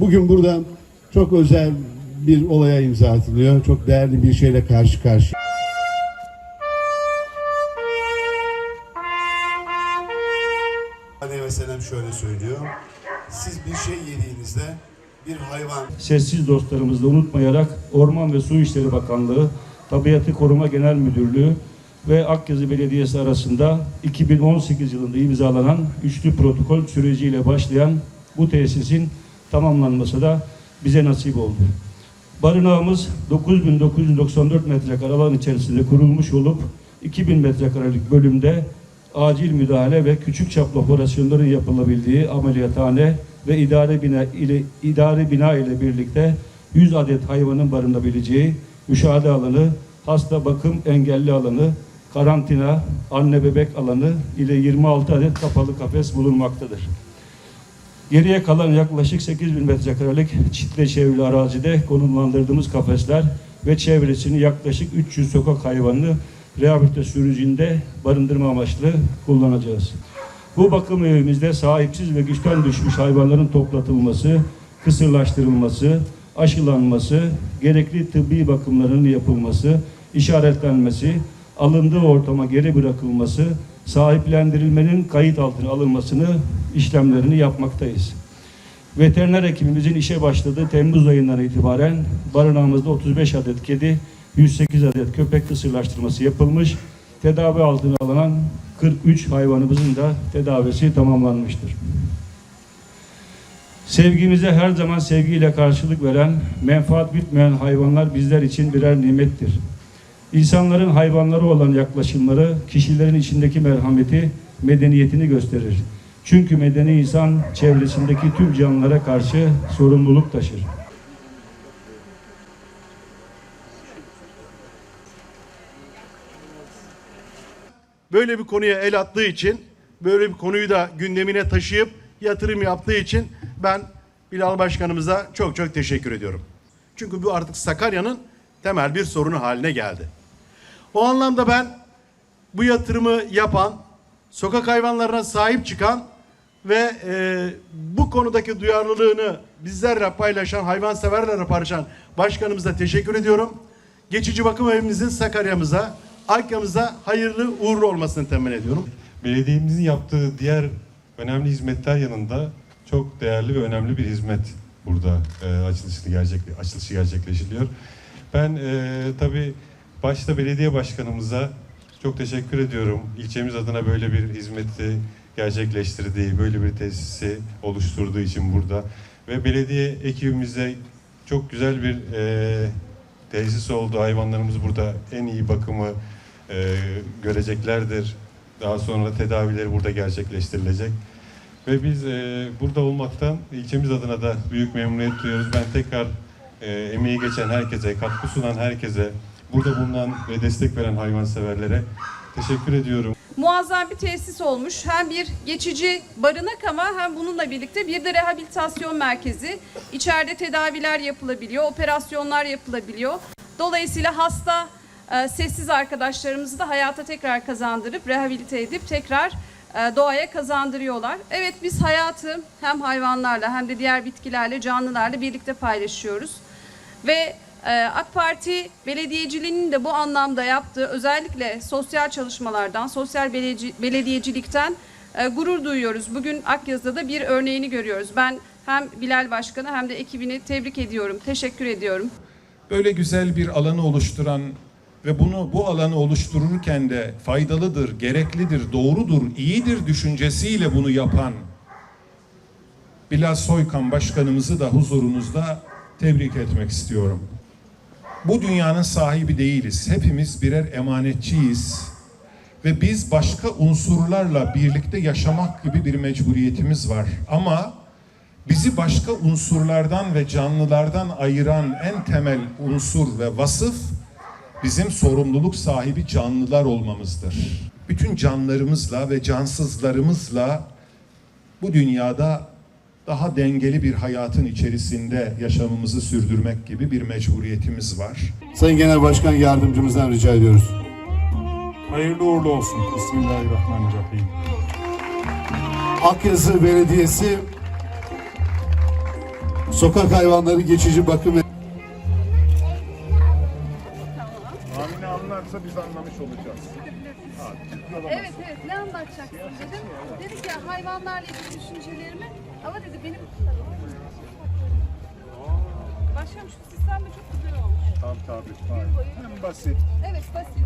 Bugün burada çok özel bir olaya imza atılıyor. Çok değerli bir şeyle karşı karşıya. Meselem şöyle söylüyor. Siz bir şey yediğinizde bir hayvan sessiz dostlarımızı unutmayarak Orman ve Su İşleri Bakanlığı, Tabiatı Koruma Genel Müdürlüğü ve Akyazı Belediyesi arasında 2018 yılında imzalanan üçlü protokol süreciyle başlayan bu tesisin tamamlanması da bize nasip oldu. Barınağımız 9994 metrekare alan içerisinde kurulmuş olup 2000 metrekarelik bölümde acil müdahale ve küçük çaplı operasyonların yapılabildiği ameliyathane ve idare bina ile idari bina ile birlikte 100 adet hayvanın barınabileceği müşahede alanı, hasta bakım engelli alanı, karantina, anne bebek alanı ile 26 adet kapalı kafes bulunmaktadır. Geriye kalan yaklaşık 8000 metrekarelik çitle çevrili arazide konumlandırdığımız kafesler ve çevresini yaklaşık 300 sokak hayvanını rehabilite sürecinde barındırma amaçlı kullanacağız. Bu bakım evimizde sahipsiz ve güçten düşmüş hayvanların toplatılması, kısırlaştırılması, aşılanması, gerekli tıbbi bakımlarının yapılması, işaretlenmesi, alındığı ortama geri bırakılması, sahiplendirilmenin kayıt altına alınmasını işlemlerini yapmaktayız. Veteriner hekimimizin işe başladığı Temmuz ayından itibaren barınağımızda 35 adet kedi, 108 adet köpek kısırlaştırması yapılmış. Tedavi altına alınan 43 hayvanımızın da tedavisi tamamlanmıştır. Sevgimize her zaman sevgiyle karşılık veren, menfaat bitmeyen hayvanlar bizler için birer nimettir. İnsanların hayvanlara olan yaklaşımları, kişilerin içindeki merhameti, medeniyetini gösterir. Çünkü medeni insan çevresindeki tüm canlılara karşı sorumluluk taşır. böyle bir konuya el attığı için, böyle bir konuyu da gündemine taşıyıp yatırım yaptığı için ben Bilal Başkanımıza çok çok teşekkür ediyorum. Çünkü bu artık Sakarya'nın temel bir sorunu haline geldi. O anlamda ben bu yatırımı yapan, sokak hayvanlarına sahip çıkan ve e, bu konudaki duyarlılığını bizlerle paylaşan, hayvanseverlerle paylaşan başkanımıza teşekkür ediyorum. Geçici bakım evimizin Sakarya'mıza, Akya'mıza hayırlı uğurlu olmasını temin ediyorum. Belediyemizin yaptığı diğer önemli hizmetler yanında çok değerli ve önemli bir hizmet burada e, açılışı, gerçek, açılışı gerçekleşiliyor. Ben e, tabii başta belediye başkanımıza çok teşekkür ediyorum. İlçemiz adına böyle bir hizmeti gerçekleştirdiği, böyle bir tesisi oluşturduğu için burada. Ve belediye ekibimize çok güzel bir e, tesis oldu. Hayvanlarımız burada en iyi bakımı e, göreceklerdir. Daha sonra tedavileri burada gerçekleştirilecek. Ve biz e, burada olmaktan ilçemiz adına da büyük memnuniyet duyuyoruz. Ben tekrar e, emeği geçen herkese, katkı sunan herkese, burada bulunan ve destek veren hayvanseverlere teşekkür ediyorum. Muazzam bir tesis olmuş. Hem bir geçici barınak ama hem bununla birlikte bir de rehabilitasyon merkezi. İçeride tedaviler yapılabiliyor, operasyonlar yapılabiliyor. Dolayısıyla hasta e, sessiz arkadaşlarımızı da hayata tekrar kazandırıp rehabilite edip tekrar e, doğaya kazandırıyorlar. Evet biz hayatı hem hayvanlarla hem de diğer bitkilerle, canlılarla birlikte paylaşıyoruz. Ve AK Parti belediyeciliğinin de bu anlamda yaptığı özellikle sosyal çalışmalardan, sosyal belediye- belediyecilikten e, gurur duyuyoruz. Bugün Akyazı'da da bir örneğini görüyoruz. Ben hem Bilal Başkanı hem de ekibini tebrik ediyorum, teşekkür ediyorum. böyle güzel bir alanı oluşturan ve bunu bu alanı oluştururken de faydalıdır, gereklidir, doğrudur, iyidir düşüncesiyle bunu yapan Bilal Soykan başkanımızı da huzurunuzda tebrik etmek istiyorum. Bu dünyanın sahibi değiliz. Hepimiz birer emanetçiyiz. Ve biz başka unsurlarla birlikte yaşamak gibi bir mecburiyetimiz var. Ama bizi başka unsurlardan ve canlılardan ayıran en temel unsur ve vasıf bizim sorumluluk sahibi canlılar olmamızdır. Bütün canlarımızla ve cansızlarımızla bu dünyada daha dengeli bir hayatın içerisinde yaşamımızı sürdürmek gibi bir mecburiyetimiz var. Sayın Genel Başkan Yardımcımızdan rica ediyoruz. Hayırlı uğurlu olsun. Bismillahirrahmanirrahim. Akyazı Belediyesi sokak hayvanları geçici bakım Amine anlarsa biz anlamış olacağız. Evet evet ne anlatacaksın dedim. Dedi ki hayvanlarla ilgili düşüncelerimi ama dedi benim Başkanım şu sistem de çok güzel olmuş. Tabii tabii. Hem basit Evet basit.